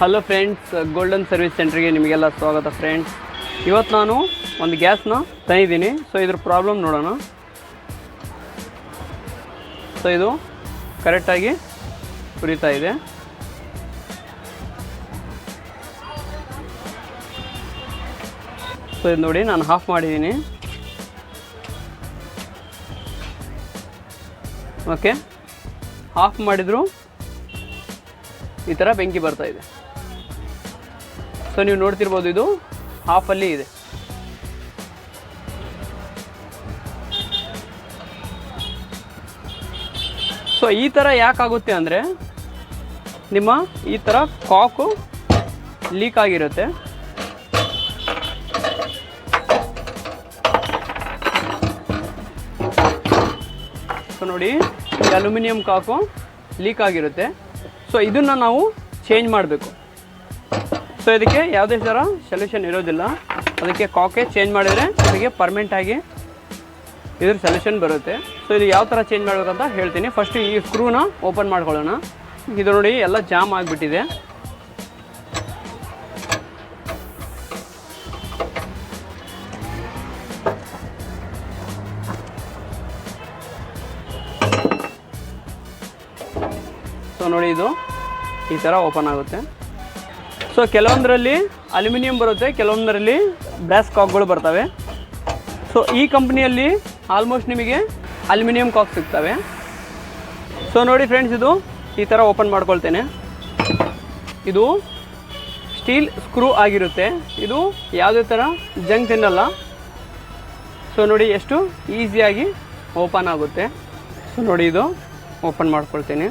Hello friends golden service ಸೆಂಟ್ರಿಗೆ ನಿಮಗೆಲ್ಲ ಸ್ವಾಗತ ಫ್ರೆಂಡ್ಸ್ ಇವತ್ತು ನಾನು ಒಂದು ಗ್ಯಾಸ್ನ ತಂದಿದ್ದೀನಿ. ಸೊ ಇದ್ರ ಪ್ರಾಬ್ಲಮ್ ನೋಡೋಣ. ಸೊ ಇದು ಕರೆಕ್ಟಾಗಿ ಉರಿತಾ ಇದೆ. ಸೊ ಇದು ನೋಡಿ ನಾನು ಆಫ್ ಮಾಡಿದ್ದೀನಿ. ಓಕೆ ಆಫ್ ಮಾಡಿದರೂ ಈ ಥರ ಬೆಂಕಿ ಬರ್ತಾ ಇದೆ. ಸೊ ನೀವು ನೋಡ್ತಿರ್ಬೋದು ಇದು ಹಾಫಲ್ಲಿ ಇದೆ. ಸೊ ಈ ಥರ ಯಾಕಾಗುತ್ತೆ ಅಂದರೆ ನಿಮ್ಮ ಈ ಥರ ಕಾಕು ಲೀಕ್ ಆಗಿರುತ್ತೆ. ಸೊ ನೋಡಿ, ಈ ಅಲ್ಯೂಮಿನಿಯಂ ಕಾಕು ಲೀಕ್ ಆಗಿರುತ್ತೆ. ಸೊ ಇದನ್ನು ನಾವು ಚೇಂಜ್ ಮಾಡಬೇಕು. ಸೊ ಇದಕ್ಕೆ ಯಾವುದೇ ಥರ ಸೊಲ್ಯೂಷನ್ ಇರೋದಿಲ್ಲ. ಅದಕ್ಕೆ ಕಾಕೆ ಚೇಂಜ್ ಮಾಡಿದರೆ ನಿಮಗೆ ಪರ್ಮನೆಂಟ್ ಆಗಿ ಇದ್ರ ಸೊಲ್ಯೂಷನ್ ಬರುತ್ತೆ. ಸೊ ಇದು ಯಾವ ಥರ ಚೇಂಜ್ ಮಾಡಬೇಕಂತ ಹೇಳ್ತೀನಿ. ಫಸ್ಟ್ ಈ ಸ್ಕ್ರೂನ ಓಪನ್ ಮಾಡ್ಕೊಳ್ಳೋಣ. ಇದು ನೋಡಿ ಎಲ್ಲ ಜಾಮ್ ಆಗಿಬಿಟ್ಟಿದೆ. ಸೊ ನೋಡಿ ಇದು ಈ ಥರ ಓಪನ್ ಆಗುತ್ತೆ. ಸೊ ಕೆಲವೊಂದರಲ್ಲಿ ಅಲ್ಯೂಮಿನಿಯಂ ಬರುತ್ತೆ, ಕೆಲವೊಂದರಲ್ಲಿ ಬ್ರಾಸ್ ಕಾಕ್ಗಳು ಬರ್ತವೆ. ಸೊ ಈ ಕಂಪ್ನಿಯಲ್ಲಿ ಆಲ್ಮೋಸ್ಟ್ ನಿಮಗೆ ಅಲ್ಯೂಮಿನಿಯಂ ಕಾಕ್ ಸಿಗ್ತವೆ. ಸೊ ನೋಡಿ ಫ್ರೆಂಡ್ಸ್ ಇದು ಈ ಥರ ಓಪನ್ ಮಾಡ್ಕೊಳ್ತೇನೆ. ಇದು ಸ್ಟೀಲ್ ಸ್ಕ್ರೂ ಆಗಿರುತ್ತೆ. ಇದು ಯಾವುದೇ ಥರ ಜಂಗ್ ತಿನ್ನಲ್ಲ ಸೊ ನೋಡಿ ಎಷ್ಟು ಈಸಿಯಾಗಿ ಓಪನ್ ಆಗುತ್ತೆ. ಸೊ ನೋಡಿ ಇದು ಓಪನ್ ಮಾಡ್ಕೊಳ್ತೀನಿ.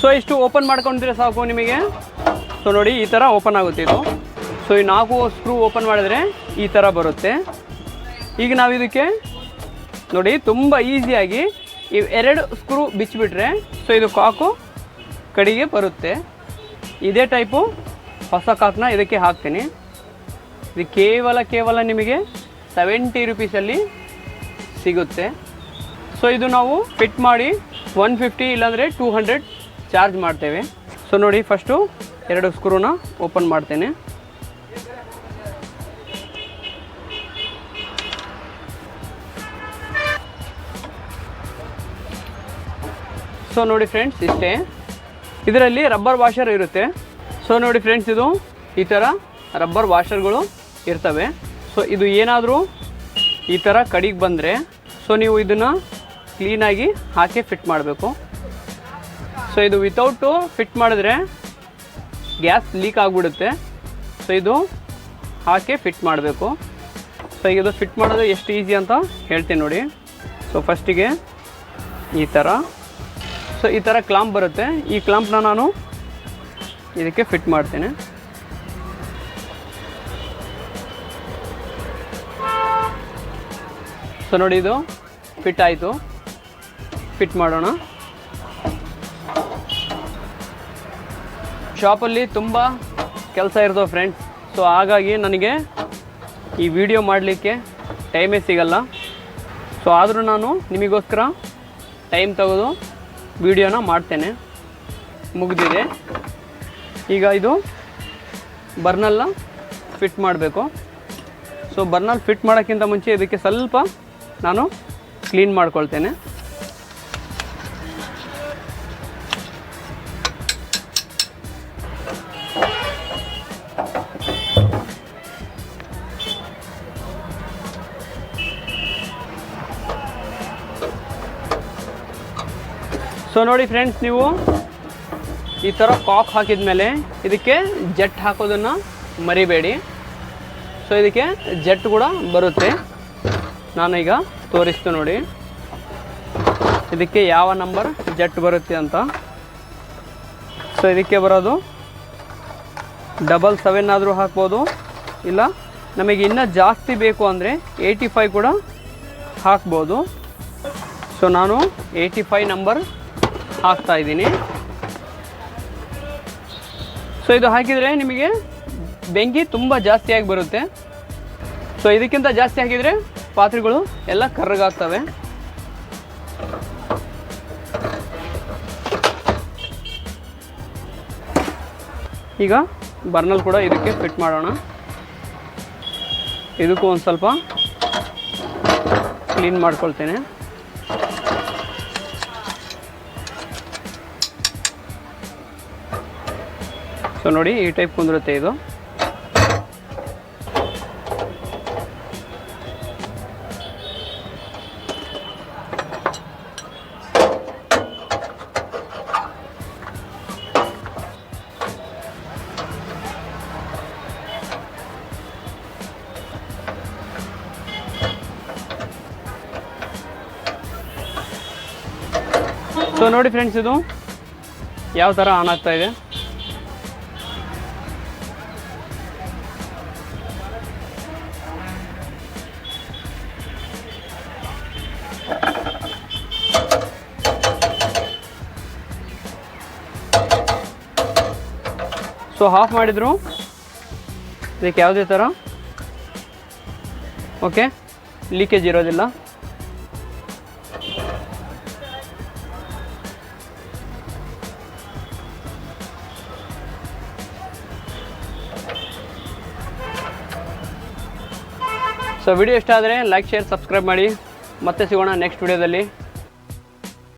ಸೊ ಇಷ್ಟು ಓಪನ್ ಮಾಡ್ಕೊಂಡಿದ್ರೆ ಸಾಕು ನಿಮಗೆ. ಸೊ ನೋಡಿ, ಈ ಥರ ಓಪನ್ ಆಗುತ್ತೆ ಇದು. ಸೊ ಈ ನಾಲ್ಕು ಸ್ಕ್ರೂ ಓಪನ್ ಮಾಡಿದ್ರೆ ಈ ಥರ ಬರುತ್ತೆ. ಈಗ ನಾವು ಇದಕ್ಕೆ, ನೋಡಿ, ತುಂಬ ಈಸಿಯಾಗಿ ಇವು ಎರಡು ಸ್ಕ್ರೂ ಬಿಚ್ಚಿಬಿಟ್ರೆ ಸೊ ಇದು ಕಾಕು ಕಡೆಗೆ ಬರುತ್ತೆ. ಇದೇ ಟೈಪು ಹೊಸ ಕಾಕನ್ನ ಇದಕ್ಕೆ ಹಾಕ್ತೀನಿ. ಇದು ಕೇವಲ ಕೇವಲ ನಿಮಗೆ ಸೆವೆಂಟಿ ರುಪೀಸಲ್ಲಿ ಸಿಗುತ್ತೆ. ಸೊ ಇದು ನಾವು ಫಿಟ್ ಮಾಡಿ ಒನ್ ಫಿಫ್ಟಿ ಇಲ್ಲಾಂದರೆ ಟೂ ಹಂಡ್ರೆಡ್ ಚಾರ್ಜ್ ಮಾಡ್ತೇವೆ. ಸೊ ನೋಡಿ ಫಸ್ಟು ಎರಡು ಸ್ಕ್ರೂನ ಓಪನ್ ಮಾಡ್ತೇನೆ. ಸೊ ನೋಡಿ ಫ್ರೆಂಡ್ಸ್ ಇಷ್ಟೇ. ಇದರಲ್ಲಿ ರಬ್ಬರ್ ವಾಷರ್ ಇರುತ್ತೆ. ಸೊ ನೋಡಿ ಫ್ರೆಂಡ್ಸ್ ಇದು ಈ ಥರ ರಬ್ಬರ್ ವಾಷರ್ಗಳು ಇರ್ತವೆ. ಸೊ ಇದು ಏನಾದರೂ ಈ ಥರ ಕಡಿಗೆ ಬಂದರೆ ಸೊ ನೀವು ಇದನ್ನು ಕ್ಲೀನಾಗಿ ಹಾಕಿ ಫಿಟ್ ಮಾಡಬೇಕು. ಸೊ ಇದು ವಿತೌಟು ಫಿಟ್ ಮಾಡಿದ್ರೆ ಗ್ಯಾಸ್ ಲೀಕ್ ಆಗಿಬಿಡುತ್ತೆ. ಸೊ ಇದು ಹಾಕಿ ಫಿಟ್ ಮಾಡಬೇಕು. ಸೊ ಇದು ಫಿಟ್ ಮಾಡೋದು ಎಷ್ಟು ಈಸಿ ಅಂತ ಹೇಳ್ತೀನಿ ನೋಡಿ. ಸೊ ಫಸ್ಟಿಗೆ ಈ ಥರ ಸೊ ಈ ಥರ ಕ್ಲಾಂಪ್ ಬರುತ್ತೆ. ಈ ಕ್ಲಾಂಪ್ನ ನಾನು ಇದಕ್ಕೆ ಫಿಟ್ ಮಾಡ್ತೇನೆ. ಸೊ ನೋಡಿ ಇದು ಫಿಟ್ ಆಯಿತು. ಫಿಟ್ ಮಾಡೋಣ. ಶಾಪಲ್ಲಿ ತುಂಬ ಕೆಲಸ ಇರ್ತವೆ ಫ್ರೆಂಡ್ಸ್ ಸೊ ಹಾಗಾಗಿ ನನಗೆ ಈ ವಿಡಿಯೋ ಮಾಡಲಿಕ್ಕೆ ಟೈಮೇ ಸಿಗಲ್ಲ. ಸೊ ಆದರೂ ನಾನು ನಿಮಗೋಸ್ಕರ ಟೈಮ್ ತೆಗೆದು ವಿಡಿಯೋನ ಮಾಡ್ತೇನೆ. ಮುಗಿದಿದೆ. ಈಗ ಇದು ಬರ್ನಲ್ಲ ಫಿಟ್ ಮಾಡಬೇಕು. ಸೊ ಬರ್ನಲ್ ಫಿಟ್ ಮಾಡೋಕ್ಕಿಂತ ಮುಂಚೆ ಇದಕ್ಕೆ ಸ್ವಲ್ಪ ನಾನು ಕ್ಲೀನ್ ಮಾಡ್ಕೊಳ್ತೇನೆ. ಸೊ ನೋಡಿ ಫ್ರೆಂಡ್ಸ್ ನೀವು ಈ ಥರ ಕಾಕ್ ಹಾಕಿದ ಮೇಲೆ ಇದಕ್ಕೆ ಜೆಟ್ ಹಾಕೋದನ್ನು ಮರಿಬೇಡಿ. ಸೊ ಇದಕ್ಕೆ ಜೆಟ್ ಕೂಡ ಬರುತ್ತೆ. ನಾನೀಗ ತೋರಿಸ್ತು ನೋಡಿ. ಇದಕ್ಕೆ ಯಾವ ನಂಬರ್ ಜೆಟ್ ಬರುತ್ತೆ ಅಂತ. ಸೊ ಇದಕ್ಕೆ ಬರೋದು ಡಬಲ್ ಸೆವೆನ್ ಆದರೂ ಹಾಕ್ಬೋದು. ಇಲ್ಲ, ನಮಗೆ ಇನ್ನೂ ಜಾಸ್ತಿ ಬೇಕು ಅಂದರೆ ಏಯ್ಟಿ ಕೂಡ ಹಾಕ್ಬೋದು. ಸೊ ನಾನು ಏಯ್ಟಿ ಫೈವ್ ನಂಬರ್ ಹಾಕ್ತಾ ಇದ್ದೀನಿ. ಸೊ ಇದು ಹಾಕಿದರೆ ನಿಮಗೆ ಬೆಂಕಿ ತುಂಬ ಜಾಸ್ತಿಯಾಗಿ ಬರುತ್ತೆ. ಸೊ ಇದಕ್ಕಿಂತ ಜಾಸ್ತಿ ಹಾಕಿದರೆ ಪಾತ್ರೆಗಳು ಎಲ್ಲ ಕರ್ರಗಾಗ್ತವೆ ಈಗ ಬರ್ನಲ್ ಕೂಡ ಇದಕ್ಕೆ ಫಿಟ್ ಮಾಡೋಣ. ಇದಕ್ಕೂ ಒಂದು ಸ್ವಲ್ಪ ಕ್ಲೀನ್ ಮಾಡ್ಕೊಳ್ತೇನೆ. ಸೊ ನೋಡಿ, ಈ ಟೈಪ್ ಕುಂದಿರುತ್ತೆ ಇದು. ಸೊ ನೋಡಿ ಫ್ರೆಂಡ್ಸ್ ಇದು ಯಾವ ಥರ ಆನ್ ಆಗ್ತಾ ಇದೆ? ಸೊ ಹಾಫ್ ಮಾಡಿದ್ರು. ಇದಕ್ಕೆ ಯಾವುದೇ ಥರ? ಓಕೆ ಲೀಕೇಜ್ ಇರೋದಿಲ್ಲ. ಸೊ ವಿಡಿಯೋ ಇಷ್ಟ ಆದರೆ ಲೈಕ್ ಶೇರ್ ಸಬ್ಸ್ಕ್ರೈಬ್ ಮಾಡಿ. ಮತ್ತೆ ಸಿಗೋಣ ನೆಕ್ಸ್ಟ್ ವಿಡಿಯೋದಲ್ಲಿ